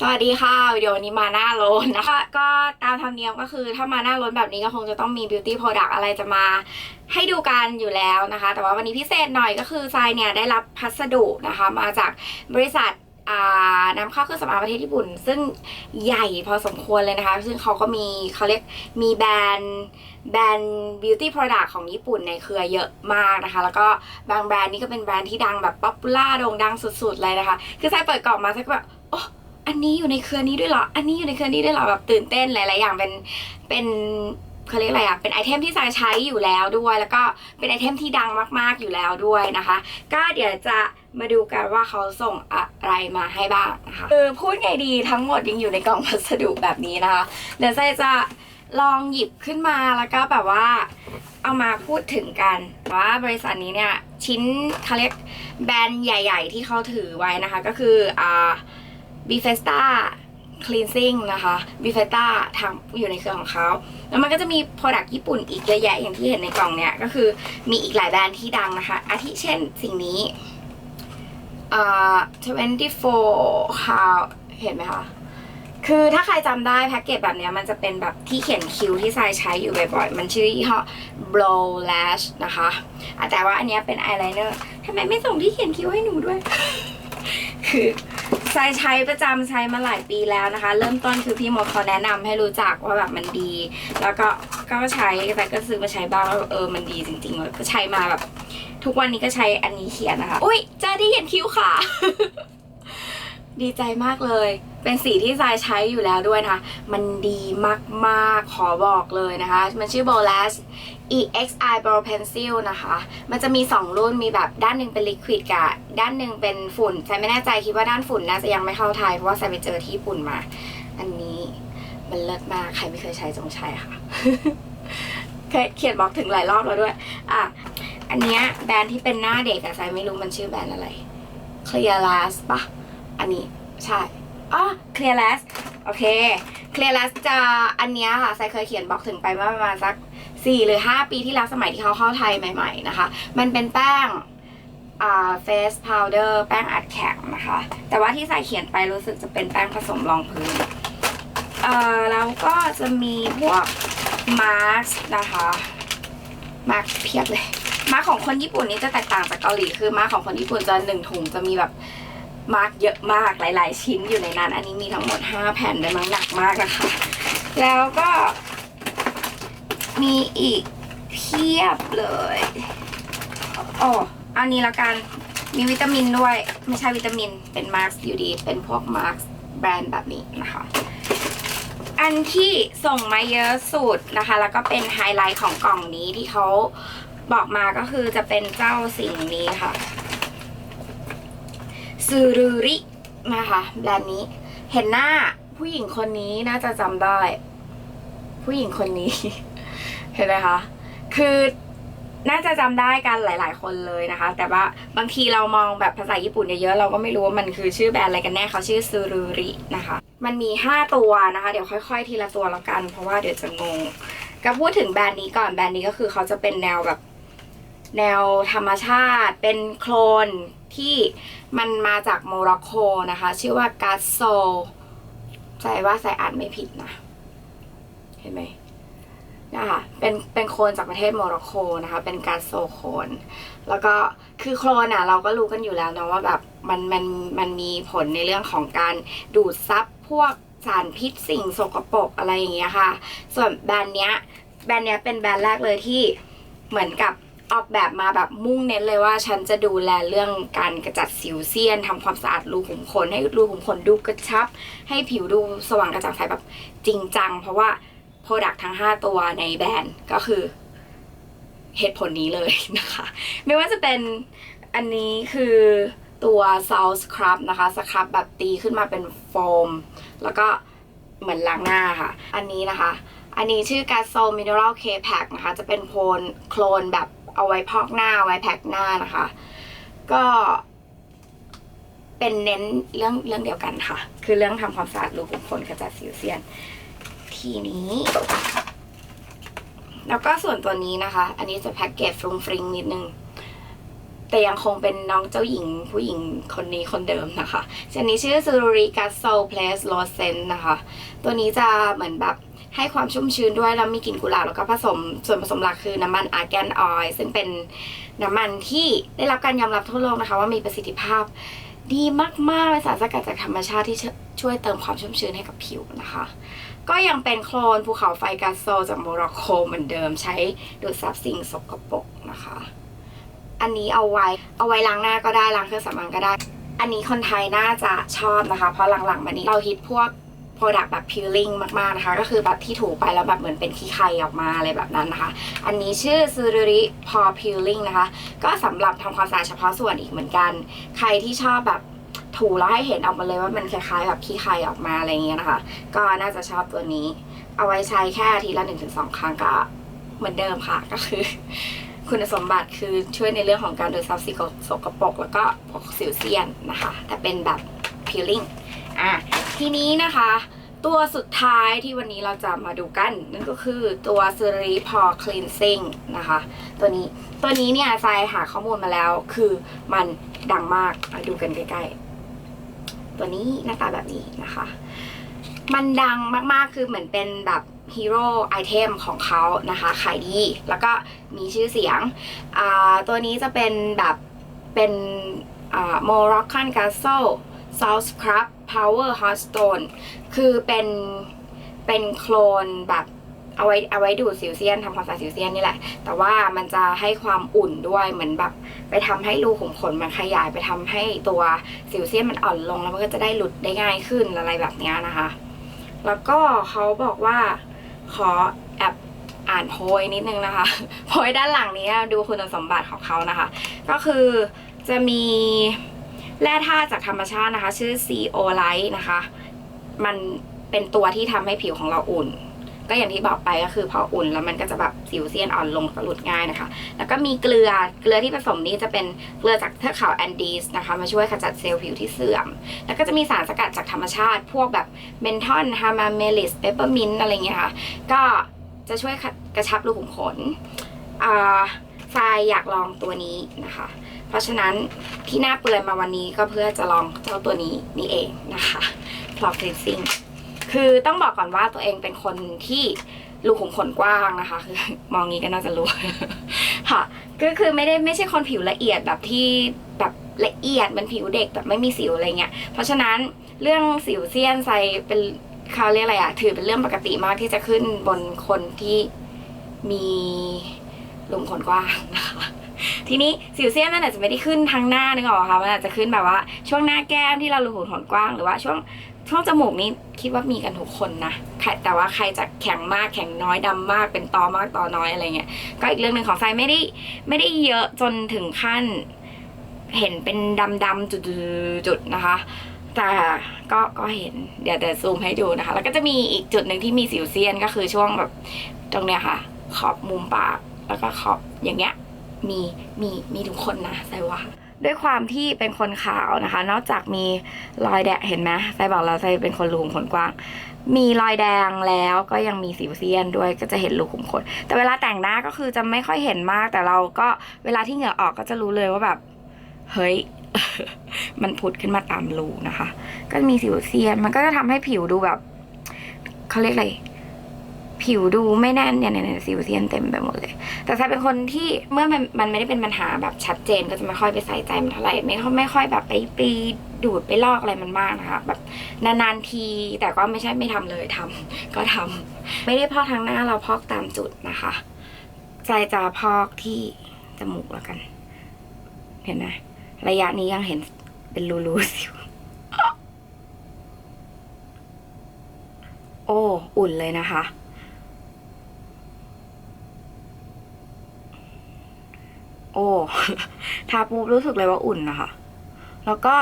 สวัสดีค่ะวิดีโอนี้มาหน้าร้นนะคะก็ตามธรรมเนียมก็คือถ้ามาหน้าร้นแบบนี้ก็คงจะต้องมี beauty product อะไรจะมาให้ดูกันอยู่แล้วนะคะ แต่ว่าวันนี้พิเศษหน่อยก็คือทรายเนี่ยได้รับพัสดุนะคะ มาจากบริษัทอ่านำเข้าเครื่องสำอางประเทศญี่ปุ่น ซึ่งใหญ่พอสมควรเลยนะคะ ซึ่งเขาก็มีเขาเรียกมีแบรนด์แบรนด์ beauty product ของญี่ปุ่นในเครือเยอะมากนะคะ แล้วก็บางแบรนด์นี่ก็เป็นแบรนด์ที่ดังแบบป๊อปปูล่าโด่งดังสุดๆเลยนะคะ คือทรายเปิดกล่องมาทรายก็แบบโอ้ อันนี้อยู่ในเครือนี้ด้วยเหรอ อันนี้อยู่ในเครือนี้ด้วยเหรอแบบตื่นเต้นหลาย ๆ อย่างเป็นเป็นเขาเรียกอะไรอะเป็นไอเทมที่ทรายใช้อยู่แล้วด้วย แล้วก็เป็นไอเทมที่ดังมาก ๆ อยู่แล้วด้วยนะคะ ก็เดี๋ยวจะมาดูกันว่าเขาส่งอะไรมาให้บ้างนะคะคือพูดไงดีทั้งหมดยังอยู่ในกล่องพัสดุแบบนี้นะคะ เดี๋ยวทรายจะลองหยิบขึ้นมาแล้วก็แบบว่าเอามาพูดถึงกันว่าบริษัทนี้เนี่ยชิ้นเขาเรียกแบรนด์ใหญ่ ๆ ที่เขาถือไว้นะคะ ก็คืออ่า b f e s t a Cleansing นะคะ b f e s t a ทำอยู่ในเครือของเขา แล้วมันก็จะมี Product ญี่ปุ่นอีกเยอะแยะอย่างที่เห็นในกล่องเนี่ยก็คือมีอีกหลายแบรนด์ที่ดังนะคะ อาทิเช่นสิ่งนี้อ่า24 how เห็นไหมคะคือถ้าใครจำได้แพ็กเกจแบบเนี้ยมันจะเป็นแบบที่เขียนคิ้วที่ทรายใช้อยู่บ่อยๆ มันชื่อยี่ห้อ Blow Lash นะคะอะแต่ว่าอันเนี้ยเป็นอายไลเนอร์ทำไมไม่ส่งที่เขียนคิ้วให้หนูด้วย คือ ใช้ใช้ประจำใช้มาหลายปีแล้วนะคะ เริ่มต้นคือพี่มดเขาแนะนำให้รู้จักว่าแบบมันดี แล้วก็ก็ใช้แต่ก็ซื้อมาใช้บ้างแล้วเออมันดีจริงๆเลยก็ใช้มาแบบ ทุกวันนี้ก็ใช้อันนี้เขียนนะคะ อุ้ยเจอที่เขียนคิ้วค่ะ ดีใจมากเลย เป็นสีที่ทรายใช้อยู่แล้วด้วยนะคะ มันดีมากๆ ขอบอกเลยนะคะ มันชื่อ b o l a s EXI Brow Pencil นะคะ มันจะมี 2 รุ่น มีแบบด้านหนึ่งเป็นลิควิดกับด้านหนึ่งเป็นฝุ่นทรายไม่แน่ใจคิดว่าด้านฝุ่นน่าจะยังไม่เข้าไทย เพราะว่าทรายไปเจอที่ญี่ปุ่นมา อันนี้มันเลิศมาก ใครไม่เคยใช้จงใช้ค่ะ เคยเขียนบอกถึงหลายรอบแล้วด้วย อะ อันเนี้ยแบรนด์ที่เป็นหน้าเด็กอะทรายไม่รู้มันชื่อแบรนด์อะไร Clear Last ปะอันนี้ใช่ อ๋อ Clear Last โอเค Clear Last จะอันเนี้ยค่ะทรายเคยเขียนบอกถึงไปเมื่อประมาณสัก 4 หรือ 5 ปีที่แล้วสมัยที่เขาเข้าไทยใหม่ ๆ นะคะ มันเป็นแป้งอ่า face powder แป้งอัดแข็งนะคะ แต่ว่าที่ใส่เขียนไปรู้สึกจะเป็นแป้งผสมรองพื้นเอ่อแล้วก็จะมีพวกมาร์กนะคะมาร์กเพียบเลย มาร์กของคนญี่ปุ่นนี่จะแตกต่างจากเกาหลีคือมาร์กของคนญี่ปุ่นจะหนึ่งถุงจะมีแบบ มาร์กเยอะมากหลายๆ ชิ้นอยู่ในนั้น อันนี้มีทั้งหมด 5 แผ่นเลยมั้งหนักมากนะคะ แล้วก็มีอีกเพียบเลยโอ้อันนี้ละกันมีวิตามินด้วย ไม่ใช่วิตามินเป็นมาร์กอยู่ดี เป็นพวกมาร์กแบรนด์แบบนี้นะคะ อันที่ส่งมาเยอะสุดนะคะ แล้วก็เป็นไฮไลท์ของกล่องนี้ที่เขาบอกมาก็คือจะเป็นเจ้าสิ่งนี้ค่ะ ซูรุรินะคะแบรนด์นี้เห็นหน้าผู้หญิงคนนี้น่าจะจำได้ ผู้หญิงคนนี้ เห็นไหมคะคือน่าจะจำได้กันหลาย ๆ คนเลยนะคะ แต่ว่าบางทีเรามองแบบภาษาญี่ปุ่นเยอะๆเราก็ไม่รู้ว่ามันคือชื่อแบรนด์อะไรกันแน่เขาชื่อซูรุรินะคะ มันมี 5 ตัวนะคะ เดี๋ยวค่อย ๆ ทีละตัวแล้วกัน เพราะว่าเดี๋ยวจะงงก็พูดถึงแบรนด์นี้ก่อนแบรนด์นี้ก็คือเขาจะเป็นแนวแบบแนวธรรมชาติ เป็นโคลน ที่มันมาจากโมร็อกโกนะคะ ชื่อว่ากาโซใจว่าใส่อ่านไม่ผิดนะ เห็นไหมนะคะเป็นเป็นโคลนจากประเทศโมร็อกโกนะคะ เป็นกาโซโคลนแล้วก็คือโคลนอะเราก็รู้กันอยู่แล้วเนาะว่าแบบมันมันมันมีผลในเรื่องของการดูดซับพวกสารพิษสิ่งสกปรกอะไรอย่างเงี้ยค่ะ ส่วนแบรนด์เนี้ยแบรนด์เนี้ยเป็นแบรนด์แรกเลยที่เหมือนกับ ออกแบบมาแบบมุ่งเน้นเลยว่าฉันจะดูแลเรื่องการกระจัดสิวเซียนทำความสะอาดรูขุมขนให้รูขุมขนดูกระชับ ให้ผิวดูสว่างกระจ่างใสแบบจริงจัง เพราะว่าโปรดักทั้ง 5 ตัวในแบรนด์ก็คือเหตุผลนี้เลยนะคะ ไม่ว่าจะเป็นอันนี้คือตัว Salt Scrub นะคะสครับแบบตีขึ้นมาเป็นโฟม แล้วก็เหมือนล้างหน้าค่ะ อันนี้นะคะ อันนี้ชื่อ g a s o Mineral K Pack นะคะ จะเป็นโพนโคลนแบบ เอาไว้พอกหน้าไว้แพ็คหน้านะคะ ก็เป็นเน้นเรื่องเรื่องเดียวกันค่ะ คือเรื่องทำความสะอาดรูขุมขนกระจัดสิวเซียน ทีนี้ แล้วก็ส่วนตัวนี้นะคะ อันนี้จะแพ็กเกจฟรุงฟริงนิดนึง แต่ยังคงเป็นน้องเจ้าหญิงผู้หญิงคนนี้คนเดิมนะคะชนิดนี้ชื่อซูรุริกัสโซเพลสโลเซนนะคะ ตัวนี้จะเหมือนแบบ ให้ความชุ่มชื้นด้วยแล้วมีกลิ่นกุหลาบแล้วก็ผสมส่วนผสมหลักคือน้ำมันอาร์แกนออยล์ซึ่งเป็นน้ำมันที่ได้รับการยอมรับทั่วโลกนะคะ ว่ามีประสิทธิภาพดีมากๆเป็นสารสกัดจากธรรมชาติที่ช่วยเติมความชุ่มชื้นให้กับผิวนะคะ ก็ยังเป็นโคลนภูเขาไฟกาโซจากโมร็อกโกเหมือนเดิมใช้ดูดซับสิ่งสกปรกนะคะ อันนี้เอาไว้เอาไว้ล้างหน้าก็ได้ล้างเครื่องสำอางก็ได้ อันนี้คนไทยน่าจะชอบนะคะ เพราะหลังๆมานี้เราฮิตพวก Product แบบ peeling มากๆนะคะ ก็คือแบบที่ถูไปแล้วแบบเหมือนเป็นขี้ไข่ออกมาอะไรแบบนั้นนะคะ อันนี้ชื่อซูรุริพอ peeling นะคะ ก็สำหรับทำความสะอาดเฉพาะส่วนอีกเหมือนกัน ใครที่ชอบแบบถูแล้วให้เห็นออกมาเลยว่ามันคล้ายๆแบบขี้ไข่ออกมาอะไรเงี้ยนะคะ ก็น่าจะชอบตัวนี้ เอาไว้ใช้แค่อาทีละหนึ่งถึงสองครั้งก็เหมือนเดิมค่ะก็คือ คุณสมบัติคือช่วยในเรื่องของการดูดซับสิ่งสกปรกแล้วก็พวกสิวเซียนนะคะ แต่เป็นแบบ peeling อะ ทีนี้นะคะ ตัวสุดท้ายที่วันนี้เราจะมาดูกัน นั่นก็คือตัวซ e รีพอ cleansing นะคะ ตัวนี้ตัวนี้เนี่ยทรายหาข้อมูลมาแล้ว คือมันดังมากมาดูกันใกล้ๆ ตัวนี้หน้าตาแบบนี้นะคะ มันดังมากๆคือเหมือนเป็นแบบฮีโร่ไอเทมของเขานะคะ ขายดี แล้วก็มีชื่อเสียง ตัวนี้จะเป็นแบบเป็นอ่า Moroccan Castle Salt Scrub Power Hot Stone คือเป็นเป็นโคลนแบบเอาไว้เอาไว้ดูดสิวเซียนทำความสะอาดสิวเซียนนี่แหละ แต่ว่ามันจะให้ความอุ่นด้วยเหมือนแบบ ไปทำให้รูขุมขนมันขยายไปทำให้ตัวสิวเซียนมันอ่อนลงแล้วมันก็จะได้หลุดได้ง่ายขึ้นอะไรแบบนี้นะคะ แล้วก็เขาบอกว่าขอแอบอ่านโพยนิดนึงนะคะโพยด้านหลังนี้ดูคุณสมบัติของเขานะคะ ก็คือจะมี แร่ธาตุจากธรรมชาตินะคะ ชื่อ CO Light นะคะ มันเป็นตัวที่ทำให้ผิวของเราอุ่น ก็อย่างที่บอกไปก็คือพออุ่นแล้วมันก็จะแบบสิวเซียนอ่อนลงก็หลุดง่ายนะคะ แล้วก็มีเกลือเกลือที่ผสมนี้จะเป็นเกลือจากเทือกเขาแอนดีสนะคะ มาช่วยขจัดเซลล์ผิวที่เสื่อม แล้วก็จะมีสารสกัดจากธรรมชาติ พวกแบบเมนทอนฮามาเมลิสเปเปอร์มินต์อะไรเงี้ยค่ะก็จะช่วยกระชับรูขุมขนอ่าทรายอยากลองตัวนี้นะคะ เพราะฉะนั้นที่หน้าเปื่อยมาวันนี้ก็เพื่อจะลองเจ้าตัวนี้นี่เองนะคะ p l o c Cleansing คือต้องบอกก่อนว่าตัวเองเป็นคนที่รูขุมขนกว้างนะคะ คือมองนี้ก็น่าจะรู้ค่ะก็คือไม่ได้ไม่ใช่คนผิวละเอียดแบบที่แบบละเอียดเหมันผิวเด็กแบบไม่มีสิวอะไรเงี้ย เพราะฉะนั้นเรื่องสิวเซียนใส่เป็นเขาเรียกอะไรอะถือเป็นเรื่องปกติมากที่จะขึ้นบนคนที่มีรูขุมขนกว้างนะคะ ทีนี้สิวเซียนมันอาจจะไม่ได้ขึ้นทางหน้านึกออกไหมคะมันอาจจะขึ้นแบบว่า ช่วงหน้าแก้มที่เรารูขุมขนกว้างหรือว่าช่วงช่วงจมูกนี้คิดว่ามีกันทุกคนนะแต่ว่าใครจะแข็งมากแข็งน้อยดำมากเป็นตอมากตอน้อยอะไรเงี้ยก็อีกเรื่องหนึ่งของทรายไม่ได้ไม่ได้เยอะจนถึงขั้นเห็นเป็นดำๆจุดๆนะคะ แต่ก็ก็เห็นเดี๋ยวเดี๋ยวซูมให้ดูนะคะ แล้วก็จะมีอีกจุดหนึ่งที่มีสิวเซียนก็คือช่วงแบบตรงเนี้ยค่ะ ขอบมุมปากแล้วก็ขอบอย่างเงี้ย มีมีมีทุกคนนะไซว่า ด้วยความที่เป็นคนขาวนะคะ นอกจากมีรอยแดงเห็นไหมไซบอกแล้วไซเป็นคนรูขุมขนกว้าง มีรอยแดงแล้วก็ยังมีสิวเซียนด้วยก็จะเห็นรูขุมขน แต่เวลาแต่งหน้าก็คือจะไม่ค่อยเห็นมาก แต่เราก็เวลาที่เหงื่อออกก็จะรู้เลยว่าแบบเฮ้ยมันผุดขึ้นมาตามรูนะคะ ก็มีสิวเซียน มันก็จะทำให้ผิวดูแบบเขาเรียกอะไร ผิวดูไม่แน่นเนี่ยเนี่ยสิวเซียนเต็มไปหมดเลย แต่ถ้าเป็นคนที่เมื่อมันมันไม่ได้เป็นปัญหาแบบชัดเจนก็จะไม่ค่อยไปใส่ใจมันเท่าไหร่ไม่ค่อยไม่ค่อยแบบไปไปดูดไปลอกอะไรมันมากนะคะแบบนานๆทีแต่ก็ไม่ใช่ไม่ทำเลยทำก็ทำไม่ได้พอกทางหน้าเราพอกตามจุดนะคะ ใจจะพอกที่จมูกแล้วกัน เห็นไหมระยะนี้ยังเห็นเป็นรูๆสิวโอ้ อุ่นเลยนะคะ อ้ทาปุ๊บรู้สึกเลยว่าอุ่นนะคะ แล้วก็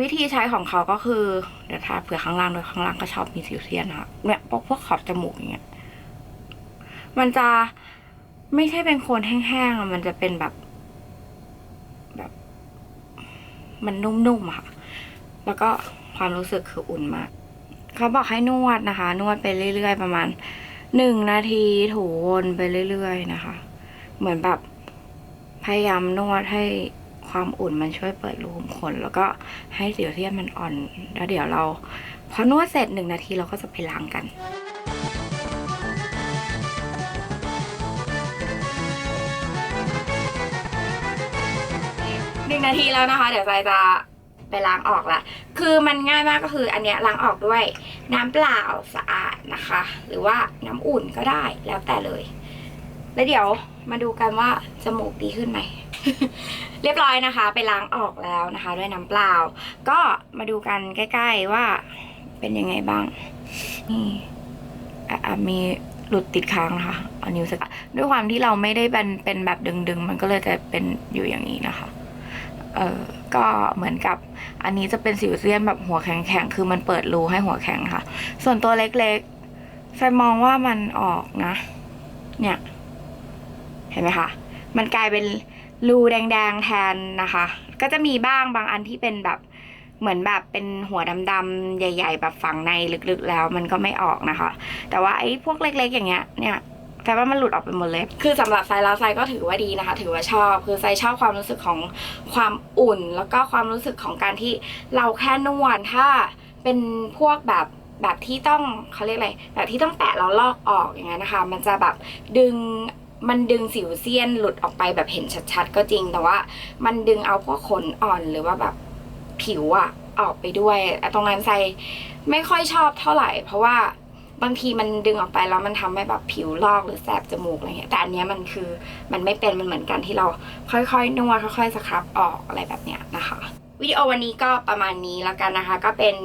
วิธีใช้ของเขาก็คือ เดี๋ยวทาเผื่อข้างล่างด้วยข้างล่างก็ชอบมีสิวเซียนนะคะเนี่ยพวกพวกขอบจมูกอย่างเงี้ยมันจะไม่ใช่เป็นโคนแห้งๆอะมันจะเป็นแบบ แบบ มันนุ่มๆค่ะ แล้วก็ความรู้สึกคืออุ่นมาก เขาบอกให้นวดนะคะ นวดไปเรื่อยๆประมาณหนึ่งนาทีถูวนไปเรื่อยๆนะคะ เหมือนแบบ พยายามนวดให้ความอุ่นมันช่วยเปิดรูขุมขน แล้วก็ให้สิวเทียนมันอ่อน แล้วเดี๋ยวเราพอนวดเสร็จหนึ่งนาทีเราก็จะไปล้างกันหนึ่งนาทีแล้วนะคะ เดี๋ยวใจจะไปล้างออกละ คือมันง่ายมากก็คืออันเนี้ยล้างออกด้วยน้ำเปล่าสะอาดนะคะ หรือว่าน้ำอุ่นก็ได้แล้วแต่เลย แล้วเดี๋ยวมาดูกันว่าจมูกดีขึ้นไหม เรียบร้อยนะคะ ไปล้างออกแล้วนะคะ ด้วยน้ำเปล่า ก็มาดูกันใกล้ ๆว่าเป็นยังไงบ้าง นี่มีหลุดติดค้างนะคะเอานิ้วสกัดด้วยความที่เราไม่ได้เป็นเป็นแบบดึงๆ มันก็เลยจะเป็นอยู่อย่างนี้นะคะ เออก็เหมือนกับอันนี้จะเป็นสิวเซียนแบบหัวแข็งๆ คือมันเปิดรูให้หัวแข็งค่ะ ส่วนตัวเล็กๆแฟนมองว่ามันออกนะ เนี่ย เห็นไหมคะมันกลายเป็นรูแดงๆแทนนะคะ ก็จะมีบ้างบางอันที่เป็นแบบเหมือนแบบเป็นหัวดำๆใหญ่ ๆ แบบฝังในลึกๆ แล้วมันก็ไม่ออกนะคะ แต่ว่าไอ้พวกเล็ก ๆ อย่างเงี้ยเนี่ยแต่ว่ามันหลุดออกไปหมดเลย คือสำหรับไซแล้วไซก็ถือว่าดีนะคะ ถือว่าชอบ คือไซชอบความรู้สึกของความอุ่น แล้วก็ความรู้สึกของการที่เราแค่นวดถ้าเป็นพวกแบบแบบที่ต้องเขาเรียกอะไร แบบที่ต้องแตะแล้วลอกออกอย่างเงี้ยนะคะ มันจะแบบดึง มันดึงสิวเซียนหลุดออกไปแบบเห็นชัดๆ ก็จริงแต่ว่า มันดึงเอาพวกขนอ่อนหรือว่าแบบผิวอะออกไปด้วยอะตรงนั้นไซไม่ค่อยชอบเท่าไหร่ เพราะว่าบางทีมันดึงออกไปแล้วมันทำให้แบบผิวลอกหรือแสบจมูกอะไรเงี้ยแต่อันเนี้ยมันคือมันไม่เป็นมันเหมือนกันที่เราค่อยๆนวดค่อยๆสครับออกอะไรแบบเนี้ยนะคะวิดีโอวันนี้ก็ประมาณนี้แล้วกันนะคะ ก็เป็น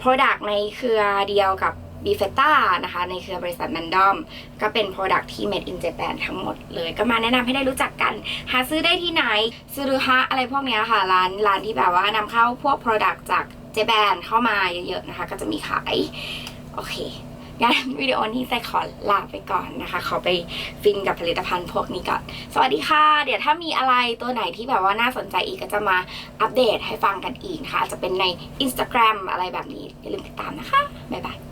Product ในเครือเดียวกับ b ีเฟต้านะคะในเครือบริษัท Mandom ก็เป็น Product ที่ Made in Japan ทั้งหมดเลยก็มาแนะนำให้ได้รู้จักกัน หาซื้อได้ที่ไหนซื้อฮะอะไรพวกเนี้ยค่ะ ร้านร้านที่แบบว่านำเข้าพวก Product จากเจแปนเข้ามาเยอะๆนะคะ ก็จะมีขาย โอเคงั้นวิดีโอนี้ใจขอลาไปก่อนนะคะ ขอไปฟินกับผลิตภัณฑ์พวกนี้ก่อน สวัสดีค่ะ เดี๋ยวถ้ามีอะไรตัวไหนที่แบบว่าน่าสนใจอีกก็จะมาอัปเดตให้ฟังกันอีกนะคะจจะเป็นใน Instagram อะไรแบบนี้ อย่าลืมติดตามนะคะ บ๊ายบาย